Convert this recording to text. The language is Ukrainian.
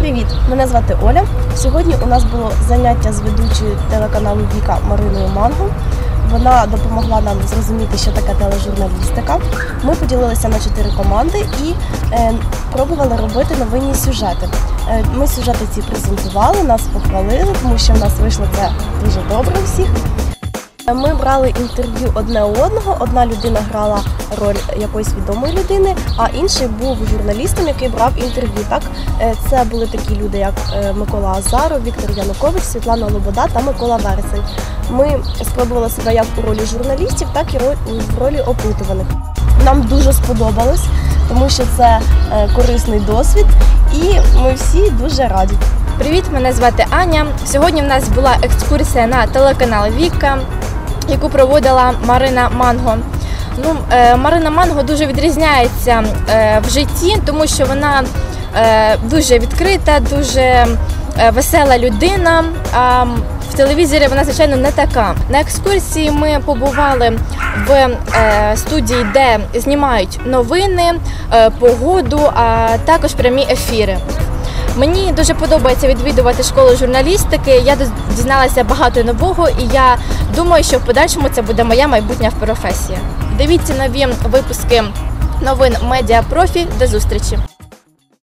Привіт, мене звати Оля. Сьогодні у нас було заняття з ведучою телеканалу Віка Мариною Манго. Вона допомогла нам зрозуміти, що таке тележурналістика. Ми поділилися на чотири команди і е, пробували робити новинні сюжети. Е, ми сюжети ці презентували, нас похвалили, тому що в нас вийшло це дуже добре всіх. Ми брали інтерв'ю одне у одного. Одна людина грала роль якоїсь відомої людини, а інший був журналістом, який брав інтерв'ю. Так Е, це були такі люди, як е, Микола Азаров, Віктор Янукович, Світлана Лобода та Микола Вересень. Ми спробували себе як у ролі журналістів, так і в ролі опитуваних. Нам дуже сподобалось, тому що це е, корисний досвід, і ми всі дуже раді. Привіт, мене звати Аня. Сьогодні в нас була екскурсія на телеканал Віка, яку проводила Марина Манго. Ну, е, Марина Манго дуже відрізняється е, в житті, тому що вона е, дуже відкрита, дуже весела людина. А в телевізорі вона, звичайно, не така. На екскурсії ми побували в студії, де знімають новини, погоду, а також прямі ефіри. Мені дуже подобається відвідувати школу журналістики. Я дізналася багато нового, і я думаю, що в подальшому це буде моя майбутня професія. Дивіться нові випуски новин Медіапрофі. До зустрічі!